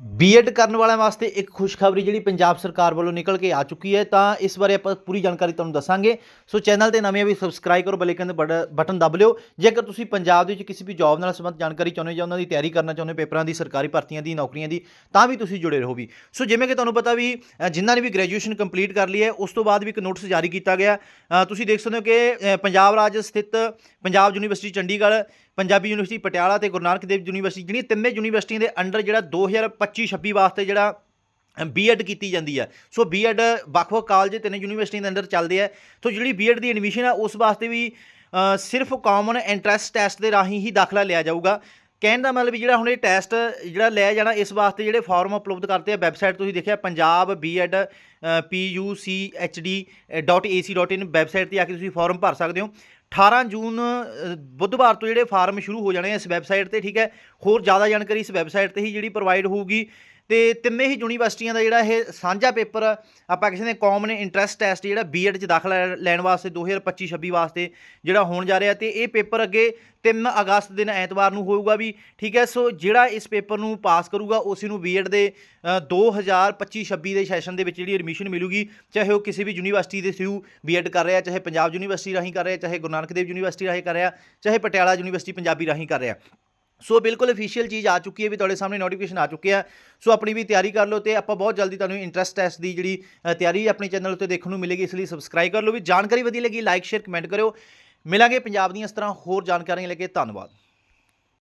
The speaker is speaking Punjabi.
ਬੀਐਡ ਕਰਨ ਵਾਲਿਆਂ ਵਾਸਤੇ ਇੱਕ ਖੁਸ਼ਖਬਰੀ ਜਿਹੜੀ ਪੰਜਾਬ ਸਰਕਾਰ ਵੱਲੋਂ ਨਿਕਲ ਕੇ ਆ ਚੁੱਕੀ ਹੈ, ਤਾਂ ਇਸ ਬਾਰੇ ਆਪਾਂ ਪੂਰੀ ਜਾਣਕਾਰੀ ਤੁਹਾਨੂੰ ਦੱਸਾਂਗੇ। ਸੋ ਚੈਨਲ ਤੇ ਨਵੇਂ ਵੀ ਸਬਸਕ੍ਰਾਈਬ ਕਰੋ ਬੈਲ ਦੇ ਬਟਨ ਦਬ ਲਿਓ। ਜੇਕਰ ਤੁਸੀਂ ਪੰਜਾਬ ਦੇ ਵਿੱਚ ਕਿਸੇ ਵੀ ਜੌਬ ਨਾਲ ਸੰਬੰਧਿਤ ਜਾਣਕਾਰੀ ਚਾਹੁੰਦੇ ਹੋ ਜਾਂ ਉਹਨਾਂ ਦੀ ਤਿਆਰੀ ਕਰਨਾ ਚਾਹੁੰਦੇ ਹੋ ਪੇਪਰਾਂ ਦੀ, ਸਰਕਾਰੀ ਭਰਤੀਆਂ ਦੀ, ਨੌਕਰੀਆਂ ਦੀ, ਤਾਂ ਵੀ ਤੁਸੀਂ ਜੁੜੇ ਰਹੋ ਵੀ। ਸੋ ਜਿਵੇਂ ਕਿ ਤੁਹਾਨੂੰ ਪਤਾ ਵੀ ਜਿਨ੍ਹਾਂ ਨੇ ਵੀ ਗ੍ਰੈਜੂਏਸ਼ਨ ਕੰਪਲੀਟ ਕਰ ਲਈ ਹੈ, ਉਸ ਤੋਂ ਬਾਅਦ ਵੀ ਇੱਕ ਨੋਟਿਸ ਜਾਰੀ ਕੀਤਾ ਗਿਆ। ਤੁਸੀਂ ਦੇਖ ਸਕਦੇ ਹੋ ਕਿ ਪੰਜਾਬ ਰਾਜ ਸਥਿਤ ਪੰਜਾਬ ਯੂਨੀਵਰਸਿਟੀ ਚੰਡੀਗੜ੍ਹ, ਪੰਜਾਬੀ ਯੂਨੀਵਰਸਿਟੀ ਪਟਿਆਲਾ ਤੇ ਗੁਰੂ ਨਾਨਕ ਦੇਵ ਯੂਨੀਵਰਸਿਟੀ, ਜਿਹੜੀਆਂ ਤਿੰਨੇ ਯੂਨੀਵਰਸਿਟੀਆਂ ਦੇ ਅੰਡਰ ਜਿਹੜਾ 2025-26 ਵਾਸਤੇ ਜਿਹੜਾ ਬੀਐਡ ਕੀਤੀ ਜਾਂਦੀ ਹੈ। ਸੋ ਬੀਐਡ ਵੱਖ-ਵੱਖ ਕਾਲਜ ਤਿੰਨ ਯੂਨੀਵਰਸਿਟੀਆਂ ਦੇ ਅੰਦਰ ਚੱਲਦੇ ਆ। ਸੋ ਜਿਹੜੀ ਬੀਐਡ ਦੀ ਐਡਮਿਸ਼ਨ ਆ, ਉਸ ਵਾਸਤੇ ਵੀ ਸਿਰਫ ਕਾਮਨ ਐਂਟਰੈਂਸ ਟੈਸਟ ਦੇ ਰਾਹੀਂ ਹੀ ਦਾਖਲਾ ਲਿਆ ਜਾਊਗਾ। ਕਹਿਣ ਦਾ ਮਤਲਬ ਵੀ ਜਿਹੜਾ ਹੁਣ ਇਹ ਟੈਸਟ ਜਿਹੜਾ ਲਿਆ ਜਾਣਾ, ਇਸ ਵਾਸਤੇ ਜਿਹੜੇ ਫਾਰਮ ਉਪਲਬਧ ਕਰਤੇ ਆ ਵੈਬਸਾਈਟ ਤੁਸੀਂ ਦੇਖਿਆ, ਪੰਜਾਬ ਬੀਐਡ puchd.ac.in ਵੈਬਸਾਈਟ ਤੇ ਆ ਕੇ ਤੁਸੀਂ ਫਾਰਮ ਭਰ ਸਕਦੇ ਹੋ। 18 ਜੂਨ ਬੁੱਧਵਾਰ ਤੋਂ ਜਿਹੜੇ ਫਾਰਮ ਸ਼ੁਰੂ ਹੋ ਜਾਣੇ ਆ ਇਸ ਵੈਬਸਾਈਟ ਤੇ ਠੀਕ ਹੈ? ਹੋਰ ਜ਼ਿਆਦਾ ਜਾਣਕਾਰੀ ਇਸ ਵੈਬਸਾਈਟ ਤੇ ਹੀ ਜਿਹੜੀ ਪ੍ਰੋਵਾਈਡ ਹੋਊਗੀ। ਤੇ ਤਿੰਨੇ ਹੀ ਯੂਨੀਵਰਸਿਟੀਆਂ ਦਾ ਜਿਹੜਾ ਇਹ ਸਾਂਝਾ ਪੇਪਰ ਆਪਾਂ ਕਿਸੇ ਨੇ ਕਾਮਨ ਇੰਟਰਸਟ ਟੈਸਟ ਜਿਹੜਾ ਬੀਐਡ ਚ ਦਾਖਲਾ ਲੈਣ ਵਾਸਤੇ 2025-26 ਵਾਸਤੇ ਜਿਹੜਾ ਹੋਣ ਜਾ ਰਿਹਾ ਤੇ ਇਹ ਪੇਪਰ ਅੱਗੇ 3 ਅਗਸਤ ਦਿਨ ਐਤਵਾਰ ਨੂੰ ਹੋਊਗਾ ਵੀ ਠੀਕ ਹੈ? ਸੋ ਜਿਹੜਾ ਇਸ ਪੇਪਰ ਨੂੰ ਪਾਸ ਕਰੂਗਾ ਉਸ ਨੂੰ ਬੀਐਡ ਦੇ ਅ, 2025-26 ਦੇ ਸੈਸ਼ਨ ਦੇ ਵਿੱਚ ਜਿਹੜੀ ਐਡਮਿਸ਼ਨ ਮਿਲੂਗੀ ਚਾਹੇ ਉਹ ਕਿਸੇ ਵੀ ਯੂਨੀਵਰਸਿਟੀ ਦੇ ਥਰੂ ਬੀਐਡ ਕਰ ਰਿਹਾ ਚਾਹੇ ਪੰਜਾਬ ਯੂਨੀਵਰਸਿਟੀ ਰਾਹੀਂ ਕਰ ਰਿਹਾ ਚਾਹੇ ਗੁਰੂ ਨਾਨਕ ਦੇਵ ਯੂਨੀਵਰਸਿਟੀ ਰਾਹੀਂ ਕਰ ਰਿਹਾ, ਚਾਹੇ ਪਟਿਆਲਾ ਯੂਨੀਵਰਸਿਟੀ ਪੰਜਾਬੀ ਰਾਹੀਂ ਕਰ ਰਿਹਾ। ਸੋ ਬਿਲਕੁਲ ਅਫੀਸ਼ੀਅਲ ਚੀਜ਼ ਆ ਚੁੱਕੀ ਹੈ ਵੀ ਤੁਹਾਡੇ ਸਾਹਮਣੇ ਨੋਟੀਫਿਕੇਸ਼ਨ ਆ ਚੁੱਕਿਆ ਸੋ ਆਪਣੀ ਵੀ ਤਿਆਰੀ ਕਰ ਲਓ ਤੇ ਆਪਾਂ ਬਹੁਤ ਜਲਦੀ ਤੁਹਾਨੂੰ ਇੰਟਰਸਟ ਟੈਸਟ ਦੀ ਜਿਹੜੀ ਤਿਆਰੀ ਆਪਣੇ ਚੈਨਲ ਉੱਤੇ ਦੇਖਣ ਨੂੰ ਮਿਲੇਗੀ, ਇਸ ਲਈ ਸਬਸਕ੍ਰਾਈਬ ਕਰ ਲਓ ਵੀ। ਜਾਣਕਾਰੀ ਵਧੀਆ ਲੱਗੀ ਲਾਈਕ ਸ਼ੇਅਰ ਕਮੈਂਟ ਕਰਿਓ। ਮਿਲਾਂਗੇ ਪੰਜਾਬ ਦੀਆਂ ਇਸ ਤਰ੍ਹਾਂ ਹੋਰ ਜਾਣਕਾਰੀਆਂ ਲੈ ਕੇ। ਧੰਨਵਾਦ।